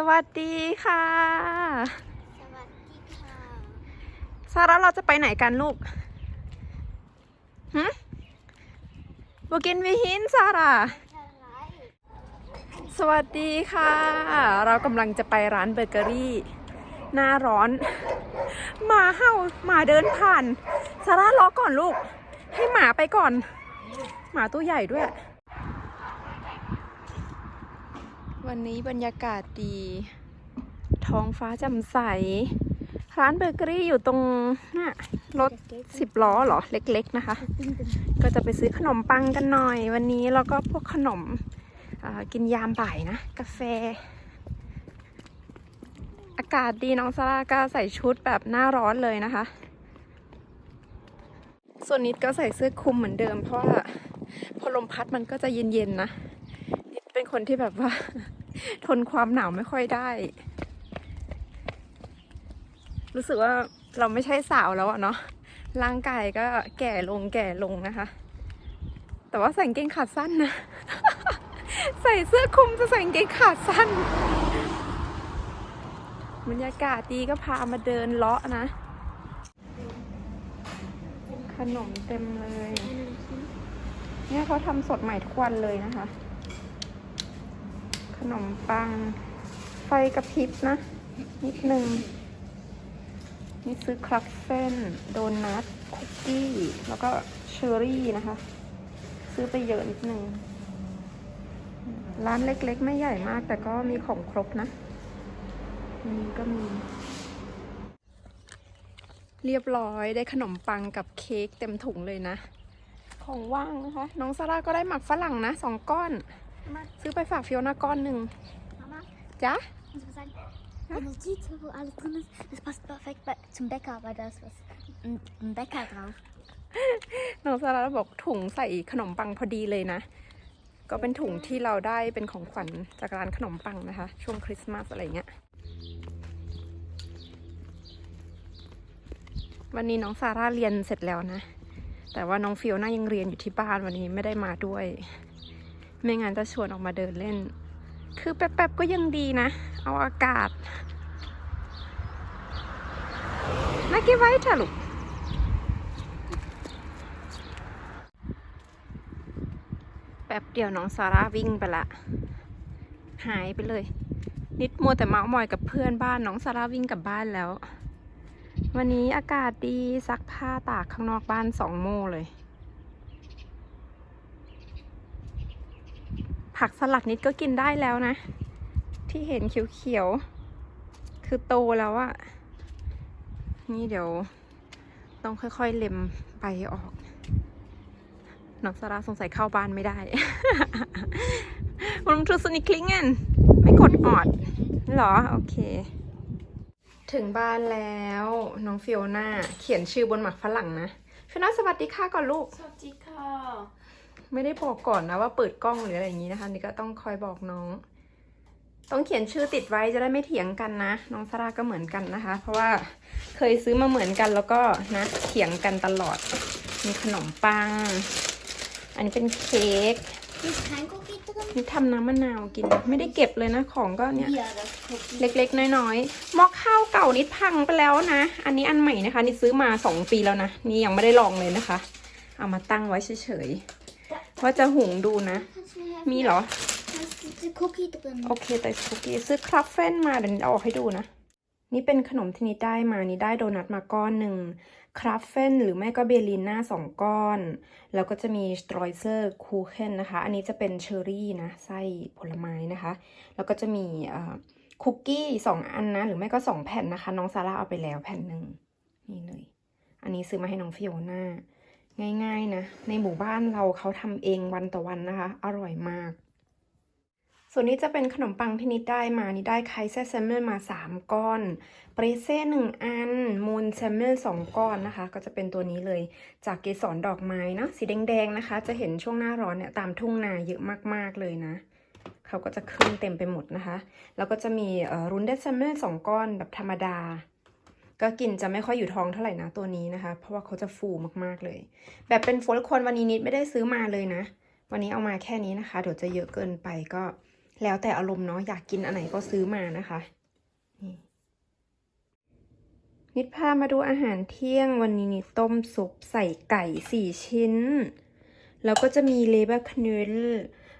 สวัสดีค่ะ สวัสดีค่ะซาร่าเราจะไปไหนกันลูกหืมบกินวิหินซาร่าอะไรสวัสดีค่ะ เรากำลังจะไปร้านเบเกอรี่ หน้าร้อนหมาเห่าหมาเดินผ่านซาร่ารอก่อนลูก ให้หมาไปก่อน หมาตัวใหญ่ด้วย วันนี้บรรยากาศดี ท้องฟ้าแจ่มใส ร้านเบเกอรี่อยู่ตรงน่ะรถสิบล้อเหรอ เล็กๆนะคะ ก็จะไปซื้อขนมปังกันหน่อย วันนี้แล้วก็พวกขนมกินยามบ่ายนะ กาแฟ อากาศดีน้องซาร่าก็ใส่ชุดแบบหน้าร้อนเลยนะคะ ส่วนนิดก็ใส่เสื้อคลุมเหมือนเดิม เพราะว่าพอลมพัดมันก็จะเย็นๆนะ นิดเป็นคนที่แบบว่า ทนความหนาวไม่ค่อยได้ รู้สึกว่าเราไม่ใช่สาวแล้วอะเนาะร่างกายก็แก่ลงแก่ลงนะคะ แต่ว่าใส่กางเกงขาสั้นนะ ใส่เสื้อคลุมจะใส่กางเกงขาสั้นบรรยากาศดีก็พามาเดินเลาะนะ ขนมเต็มเลย เนี่ยเขาทำสดใหม่ทุกวันเลยนะคะ ขนมปัง ไฟกระพริบนะ นิดนึง นี่ซื้อครัฟเฟนโดนัท คุกกี้ แล้วก็เชอร์รี่นะคะ ซื้อไปเยอะนิดนึง ร้านเล็กๆ ไม่ใหญ่มาก แต่ก็มีของครบนะ นี่ก็มี เรียบร้อยได้ขนมปังกับเค้กเต็มถุงเลยนะ ของว่างนะคะ น้องซาร่าก็ได้หมักฝรั่งนะสองก้อน ซื้อไปฝากฟิโอนาก้อนหนึ่ง Mama, จ้ะ ich muss sagen, wenn es sieht, wo alles drin ist, das passt perfekt bei, zum Bäcker, weil da ist was, ein, ein Bäcker drauf. น้องซาร่าบอกถุงใส่ขนมปังพอดีเลยนะ ก็เป็นถุงที่เราได้เป็นของขวัญจากร้านขนมปังนะคะ ช่วงคริสต์มาสอะไรเงี้ย วันนี้น้องซาร่าเรียนเสร็จแล้วนะ แต่ว่าน้องฟิโอน่ายังเรียนอยู่ที่บ้านวันนี้ไม่ได้มาด้วย ไม่งั้นจะชวนออกมาเดินเล่น คือแป๊บๆก็ยังดีนะ เอาอากาศนักกีไว้ถ่ะลูกแป๊บเดียวน้องซาร่าวิ่งไปละ หายไปเลย นิดมัวแต่เมาส์มอยกับเพื่อนบ้านน้องซาร่าวิ่งกลับบ้านแล้ว วันนี้อากาศดีซักผ้าตากข้างนอกบ้านสองโมเลย ผักสลัดนิดก็กินได้แล้วนะ ที่เห็นเขียวๆ คือโตแล้วอะนี่เดี๋ยวต้องค่อยๆ เล็มไปออก น้องสาราสงสัยเข้าบ้านไม่ได้มันทูสนิคลิงเงนไม่กดออดเหรอ โอเค ถึงบ้านแล้ว น้องฟิโอน่าเขียนชื่อบนหมักฝรั่งนะฟิโอนาสวัสดีค่ะก่อนลูก สวัสดีค่ะ ไม่ได้บอกก่อนนะว่าเปิดกล้องหรืออะไรอย่างนี้นะคะ นี่ก็ต้องคอยบอกน้อง ต้องเขียนชื่อติดไว้จะได้ไม่เถียงกันนะ น้องสราก็เหมือนกันนะคะ เพราะว่าเคยซื้อมาเหมือนกันแล้วก็นะเถียงกันตลอด มีขนมปัง อันนี้เป็นเค้กนี่ทำน้ำมะนาวกิน ไม่ได้เก็บเลยนะของก็เนี่ย เล็กๆ น้อยๆม้อข้าวเก่านิดพังไปแล้วนะ อันนี้อันใหม่นะคะ นี่ซื้อมาสองปีแล้วนะ นี่ยังไม่ได้ลองเลยนะคะ เอามาตั้งไว้เฉยๆ ว่าจะหุงดูนะ Kannst du mir helfen? มีเหรอ Da ist diese Cookie drin. โอเคแต่คุกกี้ซื้อครัฟเฟนมาเดี๋ยวนิดเอาออกให้ดูนะ นี่เป็นขนมที่นิดได้มานี่ได้โดนัทมาก้อนหนึ่งครัฟเฟนหรือไม่ก็เบลิน่าสองก้อน แล้วก็จะมีสตรอยเซอร์คูเคนนะคะ อันนี้จะเป็นเชอร์รี่นะ ไส้ผลไม้นะคะ แล้วก็จะมีเอ่อคุกกี้สองอันนะ หรือไม่ก็สองแผ่นนะคะ น้องซาร่าเอาไปแล้วแผ่นหนึ่งนี่เลย อันนี้ซื้อมาให้น้องฟิโอน่า ง่ายๆนะ ในหมู่บ้านเราเขาทำเองวันต่อวันนะคะ อร่อยมาก ส่วนนี้จะเป็นขนมปังที่นิดได้มา นิดได้ไคเซเซมเมลมา 3 ก้อน เปรเซ่หนึ่งอัน มูนเซมเมลสองก้อนนะคะ ก็จะเป็นตัวนี้เลย จากเกสรดอกไม้นะ สีแดงๆนะคะ จะเห็นช่วงหน้าร้อนเนี่ยตามทุ่งนาเยอะมากๆเลยนะเขาก็จะขึ้นเต็มไปหมดนะคะ แล้วก็จะมีเอ่อรุนเดซเซมเมลสองก้อนแบบธรรมดา ก็กินจะไม่ค่อยอยู่ท้องเท่าไหร่นะตัวนี้นะคะ เพราะว่าเขาจะฟูมากๆเลย แบบเป็นโฟลควนวันนี้นิดไม่ได้ซื้อมาเลยนะ วันนี้เอามาแค่นี้นะคะ เดี๋ยวจะเยอะเกินไปก็แล้วแต่อารมณ์เนาะอยากกินอันไหนก็ซื้อมานะคะนี่นิดพามาดูอาหารเที่ยงวันนี้นิดต้มซุปใส่ไก่สี่ชิ้น แล้วก็จะมีเลเบอร์คนล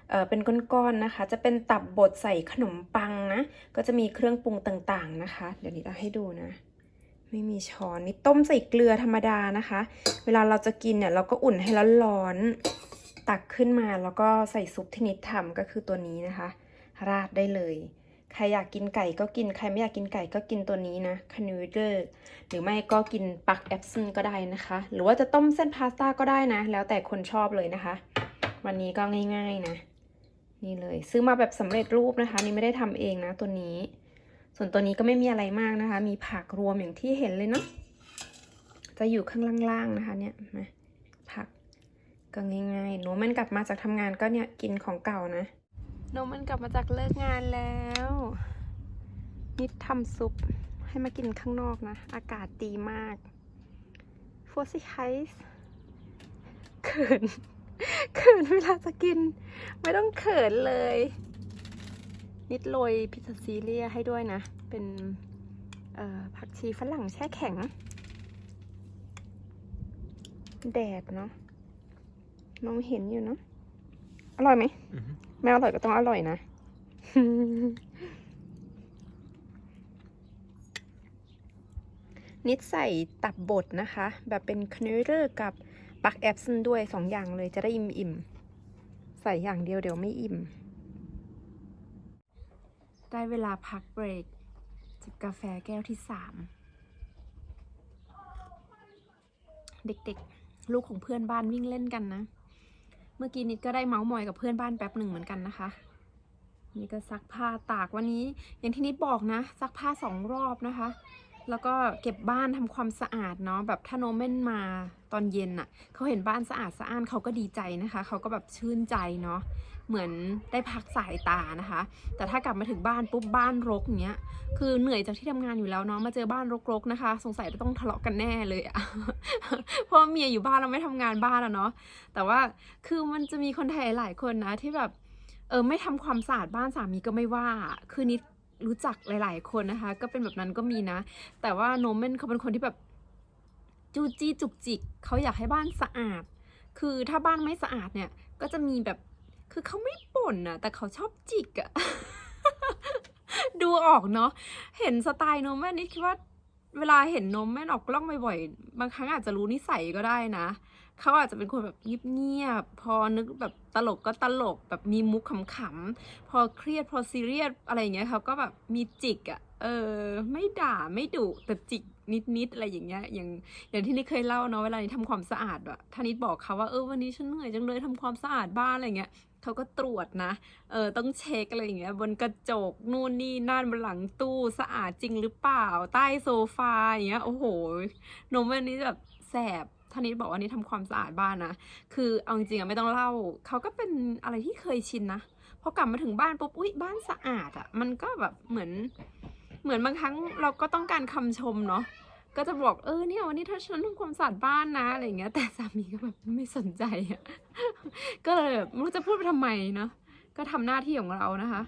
เอ่อเป็นก้อนๆนะคะ จะเป็นตับบดใส่ขนมปังนะ ก็จะมีเครื่องปรุงต่างๆนะคะ เดี๋ยวนิดเอาให้ดูนะ ไม่มีช้อนนี่ต้มใส่เกลือธรรมดานะคะ เวลาเราจะกินเนี่ยเราก็อุ่นให้ร้อนๆตักขึ้นมาแล้วก็ใส่ซุปที่นิดทำก็คือตัวนี้นะคะ ราดได้เลย ใครอยากกินไก่ก็กินใครไม่อยากกินไก่ก็กินตัวนี้นะคานูเดอร์หรือไม่ก็กินปักแอปซิลก็ได้นะคะ หรือว่าจะต้มเส้นพาสต้าก็ได้นะ แล้วแต่คนชอบเลยนะคะ วันนี้ก็ง่าย ๆนะ นี่เลย ซื้อมาแบบสำเร็จรูปนะคะ นี่ไม่ได้ทำเองนะตัวนี้ ส่วนตัวนี้ก็ไม่มีอะไรมากนะคะ มีผักรวมอย่างที่เห็นเลยเนาะ จะอยู่ข้างล่างๆนะคะ เนี่ยผักก็ง่ายๆหนูมันกลับมาจากทำงานก็เนี่ยกินของเก่านะหนูมันกลับมาจากเลิกงานแล้วนิดทำซุปให้มากินข้างนอกนะ อากาศดีมากโฟซิไฮส์เขินเขินเวลาจะกิน ไม่ต้องเขินเลย นิดโรยพิซซ่าซีเรียให้ด้วยนะ เป็นเอ่อผักชีฝรั่งแช่แข็ง แดดเนาะมองเห็นอยู่เนาะอร่อยไหม Mhm. ไม่อร่อยก็ต้องอร่อยนะนิดใส่ตับบดนะคะ แบบเป็นคนูเรอร์กับปักแอปซันด้วยสองอย่างเลยจะได้อิ่มๆใส่อย่างเดียวเดี๋ยวไม่อิ่ม ได้เวลาพักเบรกจิบกาแฟแก้วที่สามเด็กๆ ลูกของเพื่อนบ้านวิ่งเล่นกันนะ เมื่อกี้นิดก็ได้เมาส์มอยกับเพื่อนบ้านแป๊บหนึ่งเหมือนกันนะคะ นี่ก็ซักผ้าตากวันนี้ อย่างที่นิดบอกนะ ซักผ้าสองรอบนะคะ แล้วก็เก็บบ้านทำความสะอาดเนาะแบบถ้าโนเม่นมาตอนเย็นน่ะเขาเห็นบ้านสะอาดสะอ้านเขาก็ดีใจนะคะ เขาก็แบบชื่นใจเนาะ เหมือนได้พักสายตานะคะ แต่ถ้ากลับมาถึงบ้านปุ๊บบ้านรกเงี้ย คือเหนื่อยจากที่ทำงานอยู่แล้วเนาะมาเจอบ้านรกๆนะคะ สงสัยจะต้องทะเลาะกันแน่เลยอะเพราะเมียอยู่บ้านเราไม่ทำงานบ้านอะเนาะแต่ว่าคือมันจะมีคนไทยหลายคนนะที่แบบเออไม่ทำความสะอาดบ้านสามีก็ไม่ว่า คือนิดรู้จักหลาย ๆ คนนะคะ ก็เป็นแบบนั้นก็มีนะ แต่ว่าโนเมนเขาเป็นคนที่แบบจูจี้จุกจิกเขาอยากให้บ้านสะอาด คือถ้าบ้านไม่สะอาดเนี่ยก็จะมีแบบ คือเขาไม่บ่นนะแต่เขาชอบจิกอะดูออกเนาะเห็นสไตล์โนแมนนี่คิดว่าเวลาเห็นโนแมนออกกล้องบ่อยๆบางครั้งอาจจะรู้นิสัยก็ได้นะเขาอาจจะเป็นคนแบบเงียบๆพอนึกแบบตลกก็ตลกแบบมีมุกขำๆพอเครียดพอซีเรียสอะไรอย่างเงี้ยเขาก็แบบมีจิกอะ่ะเออไม่ด่าไม่ดุแต่จิกนิดๆอะไรอย่างเงี้ยอย่างอย่างที่นิดเคยเล่าเนาะเวลานิดทำความสะอาดอะถ้านิดบอกเขาว่าเออวันนี้ฉันเหนื่อยจังเลยทำความสะอาดบ้านอะไรเงี้ย เขาก็ตรวจนะ เออต้องเช็คอะไรอย่างเงี้ยบนกระจกนู่นนี่นั่นบนหลังตู้สะอาดจริงหรือเปล่า ใต้โซฟาอย่างเงี้ยโอ้โหนมอันนี้แบบแสบท่านิดบอกว่านี่ทำความสะอาดบ้านนะ คือเอาจริงๆอะไม่ต้องเล่า เขาก็เป็นอะไรที่เคยชินนะ พอกลับมาถึงบ้านปุ๊บ อุ๊ย บ้านสะอาดอะมันก็แบบเหมือน เหมือนบางครั้งเราก็ต้องการคำชมเนาะ ก็จะบอกเออเนี่ยวันนี้ถ้าฉันทำความสะอาดบ้านนะอะไรเงี้ย แต่สามีก็แบบไม่สนใจอะก็เลยแบบไม่รู้จะพูดไปทำไมเนาะก็ทำหน้าที่ของเรานะคะ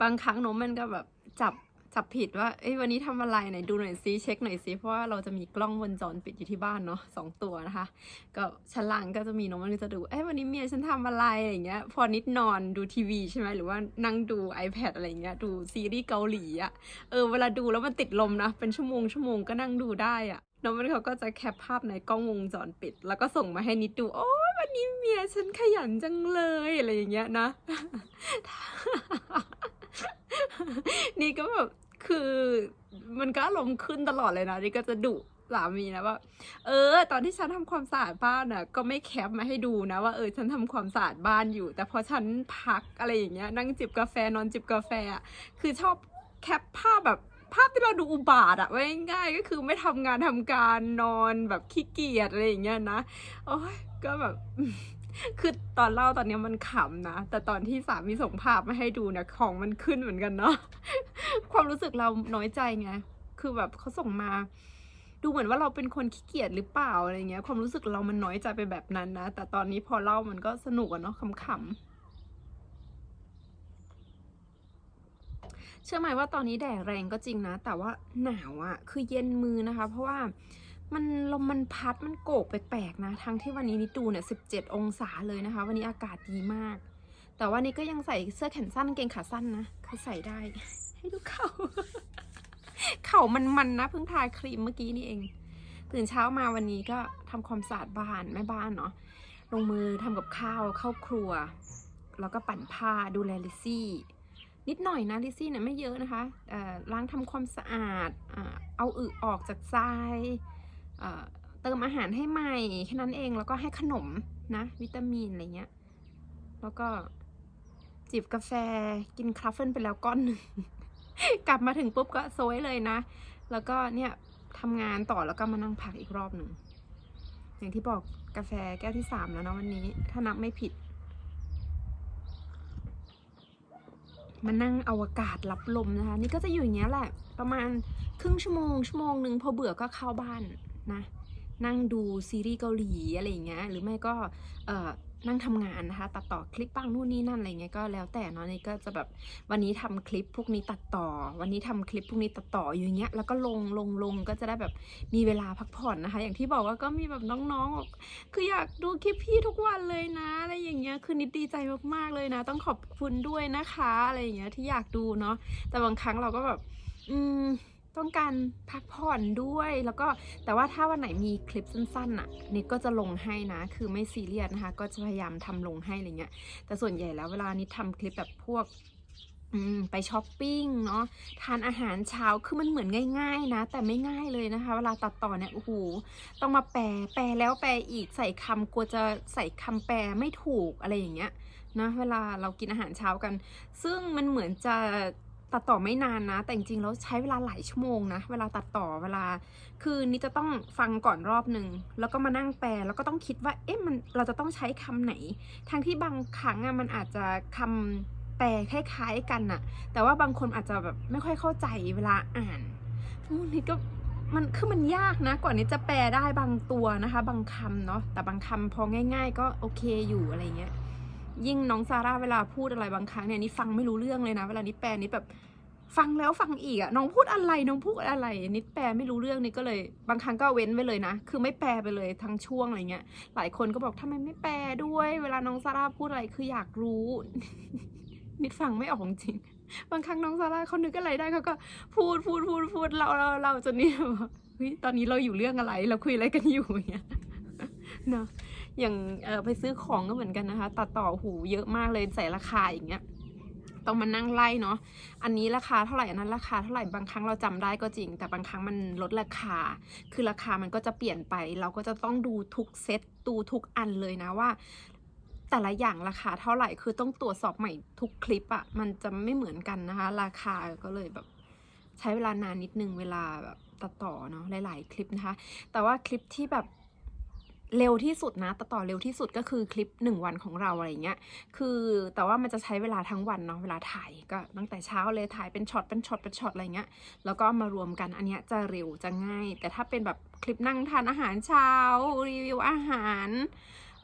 บางครั้งโนมมันก็แบบจับ จับผิดว่าเอ้ยวันนี้ทำอะไรไหนดูหน่อยซิเช็คหน่อยซิเพราะว่าเราจะมีกล้องวงจรปิดอยู่ที่บ้านเนาะสองตัวนะคะก็ชั้นล่างก็จะมีน้องมันจะดูเอ้ยวันนี้เมียฉันทำอะไรอะไรอย่างเงี้ย พอนิดนอนดูทีวีใช่ไหมหรือว่านั่งดู iPad อะไรเงี้ยดูซีรีส์เกาหลีอะเออเวลาดูแล้วมันติดลมนะเป็นชั่วโมงชั่วโมงก็นั่งดูได้อะน้องมันเขาก็จะแคปภาพในกล้องวงจรปิด แล้วก็ส่งมาให้นิดดู โอ้ยวันนี้เมียฉันขยันจังเลยอะไรอย่างเงี้ยนะ นี่ก็แบบคือมันก็อารมณ์ขึ้นตลอดเลยนะ นี่ก็จะดุสามีนะว่า เออ ตอนที่ฉันทำความสะอาดบ้านน่ะ ก็ไม่แคปมาให้ดูนะว่าเออฉันทำความสะอาดบ้านอยู่ แต่พอฉันพักอะไรอย่างเงี้ยนั่งจิบกาแฟนอนจิบกาแฟอะคือชอบแคปภาพแบบภาพที่เราดูอุบาทอะไว้ง่ายก็คือไม่ทำงานทำการนอนแบบขี้เกียจอะไรอย่างเงี้ยนะโอ้ยก็แบบ คือตอนเล่าตอนนี้มันขำนะ แต่ตอนที่สามีส่งภาพมาให้ดูเนี่ยของมันขึ้นเหมือนกันเนาะ ความรู้สึกเราน้อยใจไง คือแบบเขาส่งมา ดูเหมือนว่าเราเป็นคนขี้เกียจหรือเปล่าอะไรเงี้ย ความรู้สึกเรามันน้อยใจไปแบบนั้นนะ แต่ตอนนี้พอเล่ามันก็สนุกอะเนาะขำๆเชื่อไหมว่าตอนนี้แดดแรงก็จริงนะ แต่ว่าหนาวอะคือเย็นมือนะคะ เพราะว่า มันลมมันพัดมันโกกแปลกๆนะ ทั้งที่วันนี้นิตูเนี่ย17องศาเลยนะคะ วันนี้อากาศดีมาก แต่ว่านี่ก็ยังใส่เสื้อแขนสั้นกางเกงขาสั้นนะคือใส่ได้ ให้ดูเข่าเข่ามันๆนนะเพิ่งทาครีมเมื่อกี้นี่เอง ตื่นเช้ามาวันนี้ก็ทำความสะอาดบ้านแม่บ้านเนาะลงมือทำกับข้าวเข้าครัว แล้วก็ปั่นผ้าดูแลลิซี่นิดหน่อยนะลิซี่เนี่ยไม่เยอะนะคะล้างทำความสะอาดเอาอึออกจากทราย เติมอาหารให้ใหม่แค่นั้นเองแล้วก็ให้ขนมนะวิตามินอะไรเงี้ย แล้วก็จิบกาแฟกินคราฟเฟิลไปแล้วก้อนหนึ่งกลับมาถึงปุ๊บก็โซยเลยนะ แล้วก็เนี่ยทำงานต่อแล้วก็มานั่งพักอีกรอบหนึ่ง อย่างที่บอกกาแฟแก้วที่สามแล้วนะวันนี้ ถ้านับไม่ผิด มานั่งอวกาศรับลมนะคะ นี่ก็จะอยู่อย่างเงี้ยแหละ ประมาณครึ่งชั่วโมงชั่วโมงหนึ่งพอเบื่อก็เข้าบ้าน นะนั่งดูซีรีส์เกาหลีอะไรอย่างเงี้ยหรือไม่ก็เออนั่งทำงานนะคะ ตัดต่อคลิปบ้างนู่นนี่นั่นอะไรเงี้ยก็แล้วแต่เนาะนี่ก็จะแบบวันนี้ทำคลิปพวกนี้ตัดต่อ วันนี้ทำคลิปพวกนี้ตัดต่ออยู่อย่างเงี้ยแล้วก็ลงลงลงก็จะได้แบบมีเวลาพักผ่อนนะคะ อย่างที่บอกว่าก็มีแบบน้องๆบอกคืออยากดูคลิปพี่ทุกวันเลยนะอะไรอย่างเงี้ยคือนิดดีใจมากๆเลยนะ ต้องขอบคุณด้วยนะคะอะไรอย่างเงี้ยที่อยากดูเนาะแต่บางครั้งเราก็แบบ อืม ต้องการพักผ่อนด้วยแล้วก็แต่ว่าถ้าวันไหนมีคลิปสั้นๆน่ะนิดก็จะลงให้นะ คือไม่ซีเรียสนะคะ ก็จะพยายามทำลงให้อะไรเงี้ยแต่ส่วนใหญ่แล้วเวลานิดทำคลิปแบบพวกไปช้อปปิ้งเนาะทานอาหารเช้าคือมันเหมือนง่าย ๆ นะ แต่ไม่ง่ายเลยนะคะ เวลาตัดต่อเนี่ยโอ้โหต้องมาแปลแปลแล้วแปลอีกใส่คำกลัวจะใส่คำแปลไม่ถูกอะไรอย่างเงี้ยนะเวลาเรากินอาหารเช้ากัน ซึ่งมันเหมือนจะ ตัดต่อไม่นานนะ แต่จริงๆแล้วใช้เวลาหลายชั่วโมงนะ เวลาตัดต่อเวลา คือนี่จะต้องฟังก่อนรอบหนึ่งแล้วก็มานั่งแปลแล้วก็ต้องคิดว่า เอ๊ะมันเราจะต้องใช้คำไหน ทั้งที่บางครั้งอะมันอาจจะคำแปลคล้ายๆกันน่ะแต่ว่าบางคนอาจจะแบบไม่ค่อยเข้าใจเวลาอ่านนี่ก็มันคือมันยากนะกว่านี้จะแปลได้บางตัวนะคะ บางคำเนาะแต่บางคำพอง่าย ๆ ก็โอเคอยู่อะไรเงี้ย ยิ่งน้องซาร่าเวลาพูดอะไรบางครั้งเนี่ยนี่ฟังไม่รู้เรื่องเลยนะ เวลานี้แปลนี่แบบฟังแล้วฟังอีกอะน้องพูดอะไรน้องพูดอะไร นิดแปลไม่รู้เรื่องนี่ก็เลย บางครั้งก็เว้นไปเลยนะ คือไม่แปลไปเลยทั้งช่วงอะไรเงี้ย หลายคนก็บอกทำไมไม่แปลด้วย เวลาน้องซาร่าพูดอะไรคืออยากรู้ นิดฟังไม่ออกจริง บางครั้งน้องซาร่าเขานึกอะไรได้เขาก็พูดพูดพูดพูดเราเราเราจนนี่แบบเฮ้ยตอนนี้เราอยู่เรื่องอะไร เราคุยอะไรกันอยู่เงี้ยเนาะ อย่างเออไปซื้อของก็เหมือนกันนะคะ ตัดต่อหูเยอะมากเลยใส่ราคาอย่างเงี้ยต้องมานั่งไล่เนาะ อันนี้ราคาเท่าไหร่ อันนั้นราคาเท่าไหร่ บางครั้งเราจำได้ก็จริง แต่บางครั้งมันลดราคา คือราคามันก็จะเปลี่ยนไป เราก็จะต้องดูทุกเซต ดูทุกอันเลยนะว่า แต่ละอย่างราคาเท่าไหร่ คือต้องตรวจสอบใหม่ทุกคลิปอะมันจะไม่เหมือนกันนะคะ ราคาก็เลยแบบใช้เวลานานนิดนึง เวลาแบบตัดต่อเนาะ หลาย ๆ คลิปนะคะ แต่ว่าคลิปที่แบบ เร็วที่สุดนะตัดต่อเร็วที่สุดก็คือคลิปหนึ่งวันของเราอะไรเงี้ย คือแต่ว่ามันจะใช้เวลาทั้งวันเนาะ เวลาถ่ายก็ตั้งแต่เช้าเลยถ่ายเป็นช็อตเป็นช็อตเป็นช็อตอะไรเงี้ย แล้วก็มารวมกันอันเนี้ยจะเร็วจะง่าย แต่ถ้าเป็นแบบคลิปนั่งทานอาหารเช้า รีวิวอาหาร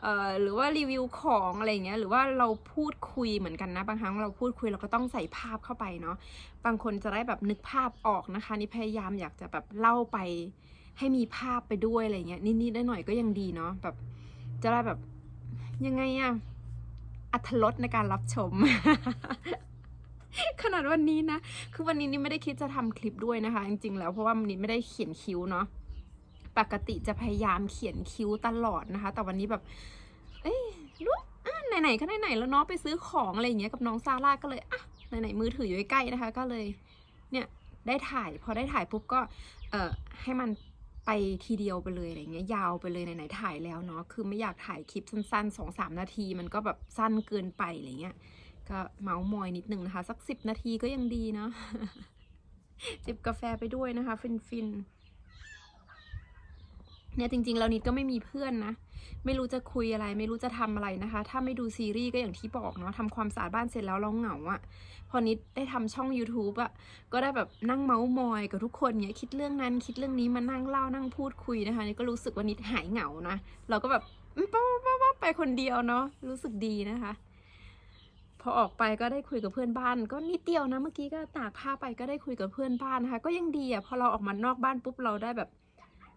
เอ่อหรือว่ารีวิวของอะไรเงี้ยหรือว่าเราพูดคุยเหมือนกันนะ บางครั้งเราพูดคุยเราก็ต้องใส่ภาพเข้าไปเนาะบางคนจะได้แบบนึกภาพออกนะคะ นี่พยายามอยากจะแบบเล่าไป ให้มีภาพไปด้วยอะไรเงี้ยนิดๆได้หน่อยก็ยังดีเนาะแบบ จะได้แบบยังไงอะอัธรสในการรับชม ขนาดวันนี้นะ คือวันนี้นี่ไม่ได้คิดจะทำคลิปด้วยนะคะ จริงๆ แล้วเพราะว่ามันนี้ไม่ได้เขียนคิ้วเนาะปกติจะพยายามเขียนคิ้วตลอดนะคะ แต่วันนี้แบบ เอ้ยรู้อะไหนๆก็ไหนๆแล้วเนาะไปซื้อของอะไรอย่างเงี้ยกับน้องซาร่าก็เลยอะไหนๆมือถืออยู่ใกล้ๆนะคะ ก็เลย เนี่ยได้ถ่ายพอได้ถ่ายปุ๊บก็ เอ่อให้มัน ไปทีเดียวไปเลยอะไรเงี้ยยาวไปเลยไหนๆถ่ายแล้วเนาะคือไม่อยากถ่ายคลิปสั้นๆสองสามนาที มันก็แบบสั้นเกินไปอะไรเงี้ยก็เมาส์มอยนิดนึงนะคะ สักสิบนาทีก็ยังดีเนาะจิบกาแฟไปด้วยนะคะ ฟินๆ เนี่ยจริงๆแล้วนิดก็ไม่มีเพื่อนนะ ไม่รู้จะคุยอะไร ไม่รู้จะทำอะไรนะคะ ถ้าไม่ดูซีรีส์ก็อย่างที่บอกเนาะทำความสะอาดบ้านเสร็จแล้วเราเหงาอะพอนิดได้ทำช่อง YouTube อะก็ได้แบบนั่งเมาส์มอยกับทุกคนเนี่ยคิดเรื่องนั้นคิดเรื่องนี้มานั่งเล่านั่งพูดคุยนะคะนี่ก็รู้สึกว่านิดหายเหงานะ เราก็แบบป๊าป๊าป๊าไปคนเดียวเนาะรู้สึกดีนะคะ พอออกไปก็ได้คุยกับเพื่อนบ้าน ก็นิดเดียวนะเมื่อกี้ก็ตากผ้าไปก็ได้คุยกับเพื่อนบ้านนะคะ ก็ยังดีอะพอเราออกมานอกบ้านปุ๊บเราได้แบบ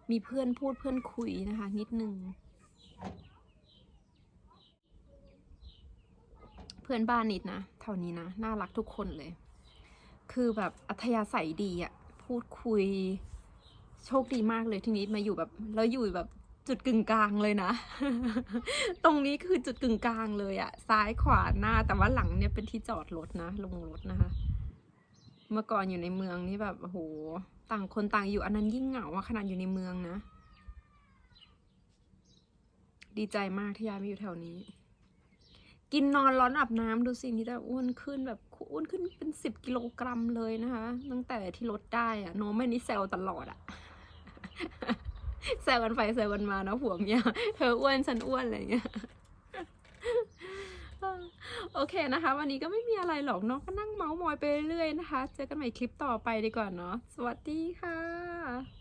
มีเพื่อนพูดเพื่อนคุยนะคะ นิดนึง เพื่อนบ้านนิดนะเท่านี้นะ น่ารักทุกคนเลย คือแบบอัธยาศัยดีอะพูดคุย โชคดีมากเลยที่นิดมาอยู่แบบแล้วอยู่แบบจุดกึ่งกลางเลยนะ ตรงนี้คือจุดกึ่งกลางเลยอะซ้ายขวาหน้า แต่ว่าหลังเนี่ยเป็นที่จอดรถนะ ลงรถนะคะ เมื่อก่อนอยู่ในเมืองนี่แบบโอ้โห ต่างคนต่างอยู่อันนั้นยิ่งเหงาอะขนาดอยู่ในเมืองนะ ดีใจมากที่ย้ายมาอยู่แถวนี้ กินนอนร้อนอาบน้ำดูสินี่แต่อ้วนขึ้นแบบอ้วนขึ้นเป็นสิบกิโลกรัมเลยนะคะตั้งแต่ที่ลดได้อะโน้องไม่นี่แซวตลอดอะแซวกันไปแซวกันมาเนาะผัวเมียเธออ้วนฉันอ้วนอะไรอย่างเงี้ย โอเคนะคะ วันนี้ก็ไม่มีอะไรหรอกเนาะก็นั่งเมาส์มอยไปเรื่อยนะคะ เจอกันใหม่คลิปต่อไปดีกว่าเนาะสวัสดีค่ะ